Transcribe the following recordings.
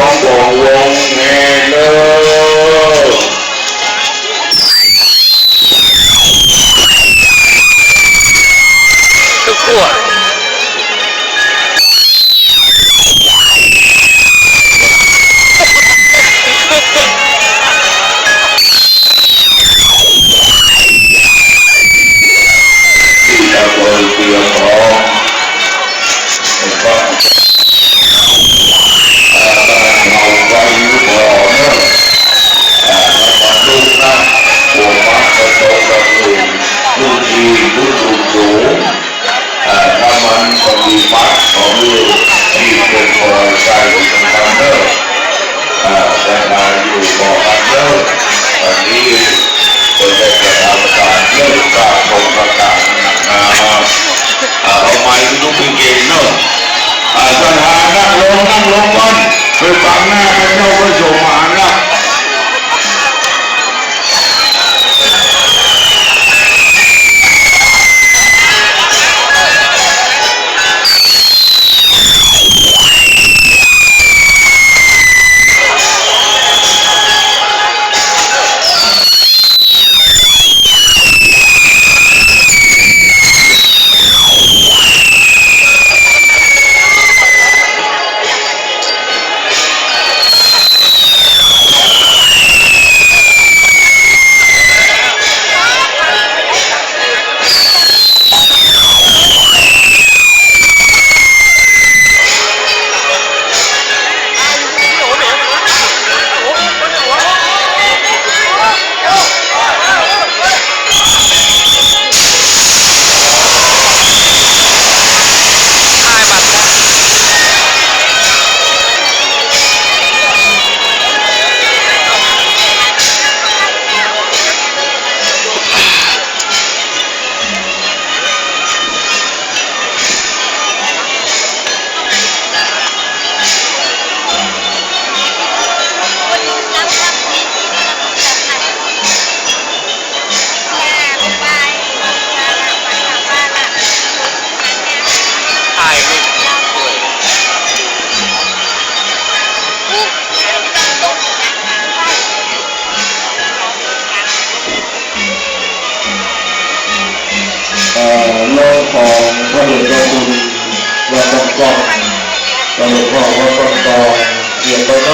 wọ́pọ̀ wọn mẹ́lọ́ọ́.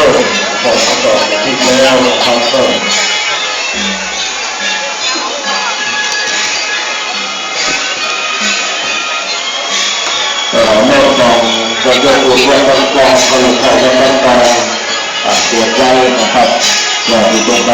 อร์ขอสกออีกแล้วคอนเสิร์ตแมระโดดไว้บระโดดไว้บนองตรวจไว้นะครับหลอดอยู่ตรงใน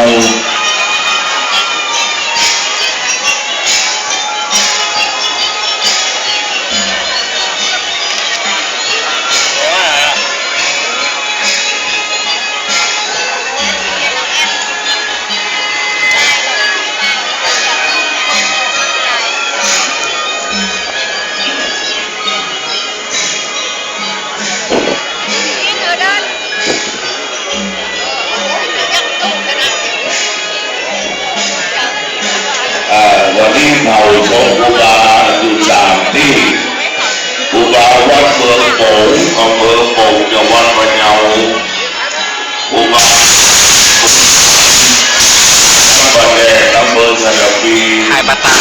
เราชมอุบาอยู่ต่างที่อุบาวัดเมืองโป่งอำเภอโป่งจังหวัดพะเยาอุบาวัดแดงอำเภอสระบุรีหายปตา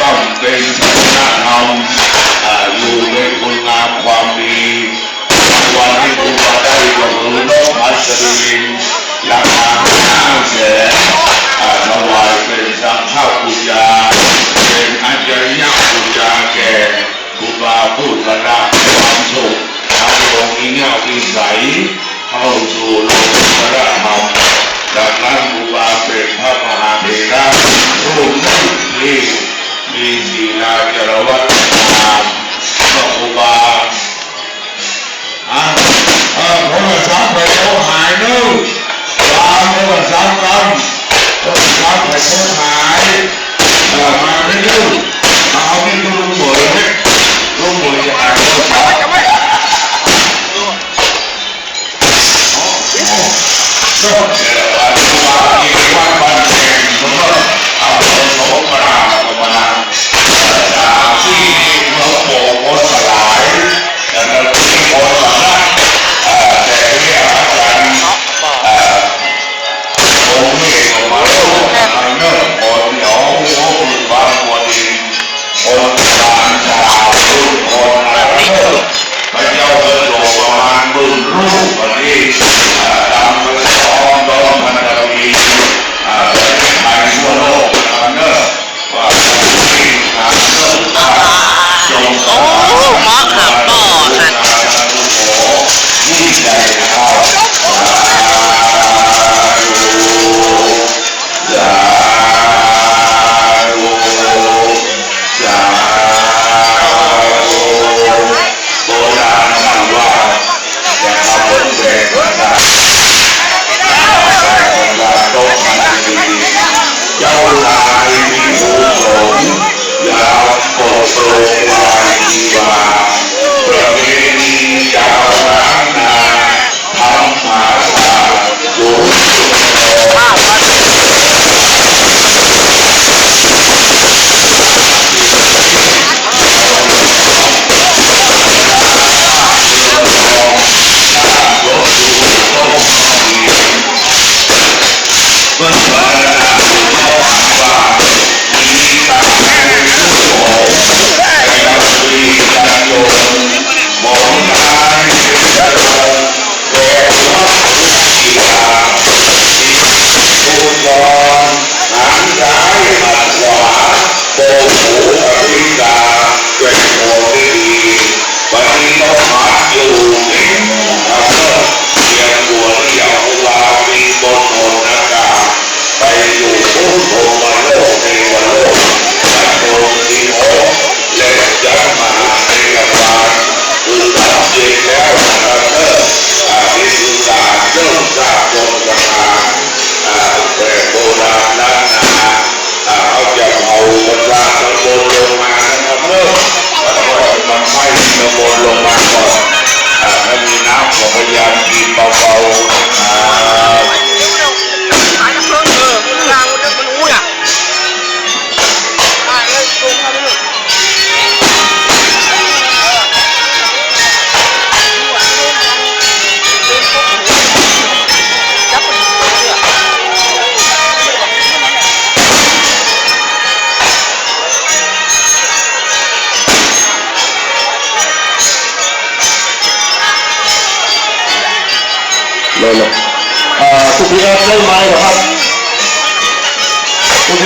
ต้องเป็นผู้แนะนำอยู่ในคุณงามความดีวันที่คุณมาได้ก็คือน้องอัศรินราคาห้าแสนถวายเป็นสังฆปุญญาเป็นอัจฉริยะปุญญาแก่บุบาผู้ชนะความสุขทางตรงอีเนี่ยวิสัยเข้าสู่โลกพระธรรมดังนั้นบุบาเป็นพระมหา นาจรวัตามพะอุบาอะเออผมามไปโหายนู่ามผมสกรรมผมามไปโหายเออมาไม่รู้เอาไม่รู้หมด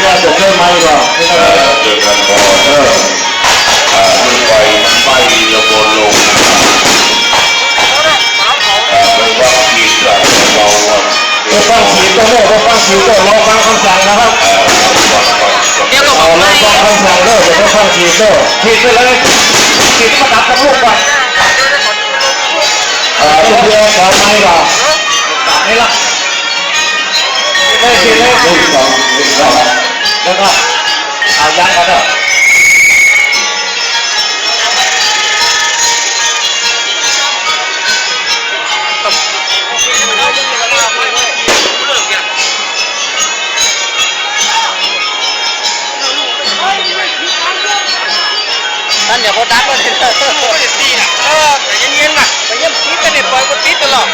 ว่าจะเพิ่มไหมกอ่เท่าไหร่เจอกันพอเออไปไฟระบนลงเป็นว่าขีดจกเราเป็นบ้างขีดก็โม่เป็นบ้างขีดก็รอบ้างคำสั่งนะครับเดี๋วอาใล้รอบ้างคำสั่งเด้อเดี๋ยวก็บ้างขีดเด้อขีดไปเลยขีดก็ดับกับลูกไปเออเพื่อขอไม่หรอกไม่ลอ Thank you. được không à dán vào được Tân nhà bố tát luôn Bố để tì nè Ờ, phải nhân nhiên mà. Phải nhân tí này bố tít tít tên lọ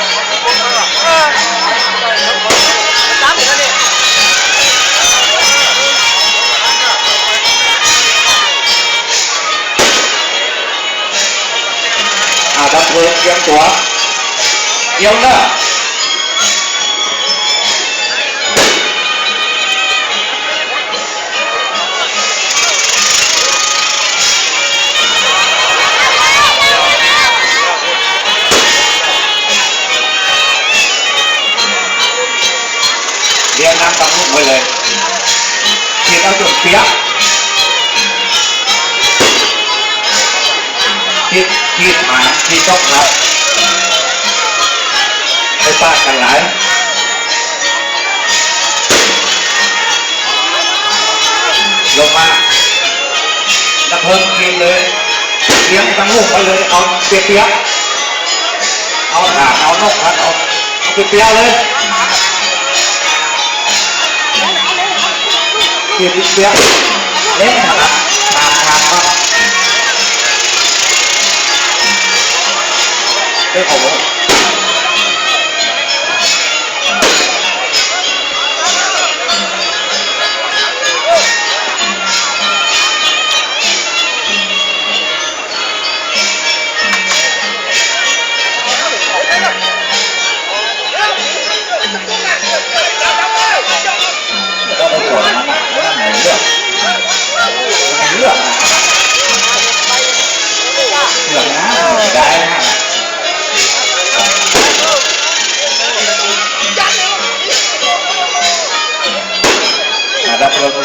用用多，用了。Việt Nam tập hụt mười lời Thì tao chuẩn phía คิดมาคิดต้องครับไปปาดกันหลายลงมาตะเพงกินเลยเลี้ยงตั้งลูกไปเลย เอาเปียกเปียกเอาถาเอานกพัดเอาเอาเปียกเปียกเลยเปียกเปียกเล่นนา 哎，好玩。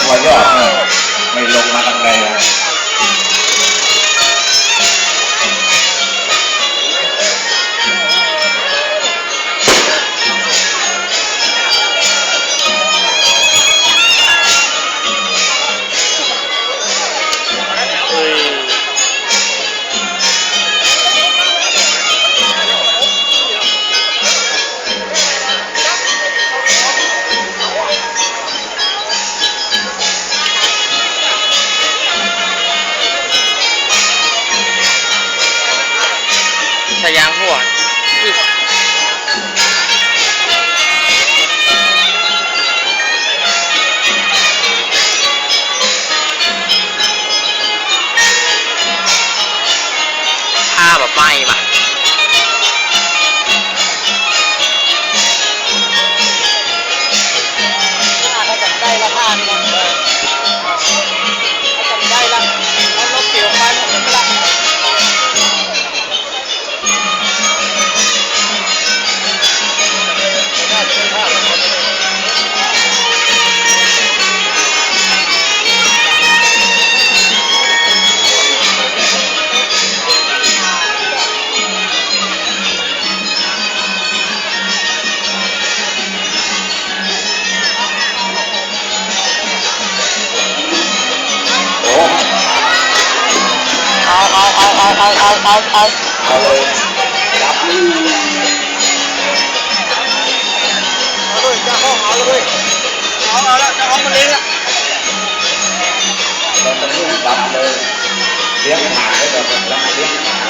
ว่าย่อยอดเนี่ยไม่ลงมาตั้งไงนะ เอาเอาเอาเลยจับเอาเลยจะห้องเอาเลยเอาเอาละจะห้องมันเองละเราต้องลูกจับเลยเลี้ยงหางไว้ก่อนแล้วเลี้ยงหาง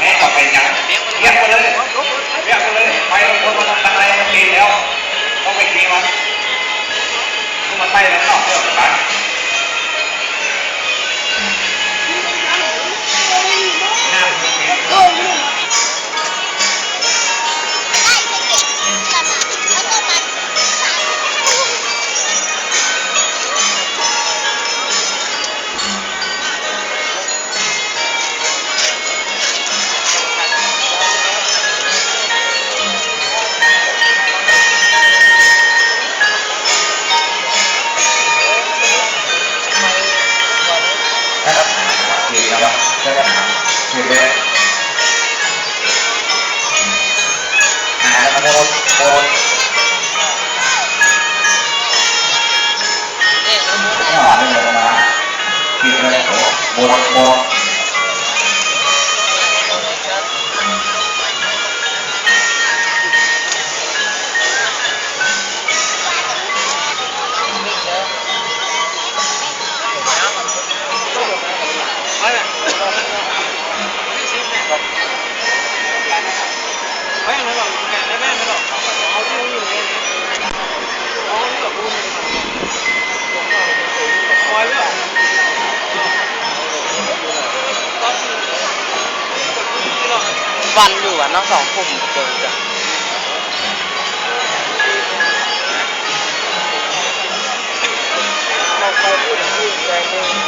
แม้ต่อไปนะเรียกไปเลยเรียกไปเลยไปลงคนมาทำอะไรมันดีแล้วต้องไปทีมันมันไปแล้วนอกเรื่องกัน more วันอยู่อะน้องสองกลุ่มเจอจ้ะเราไปพูดกับพี่แจงเอง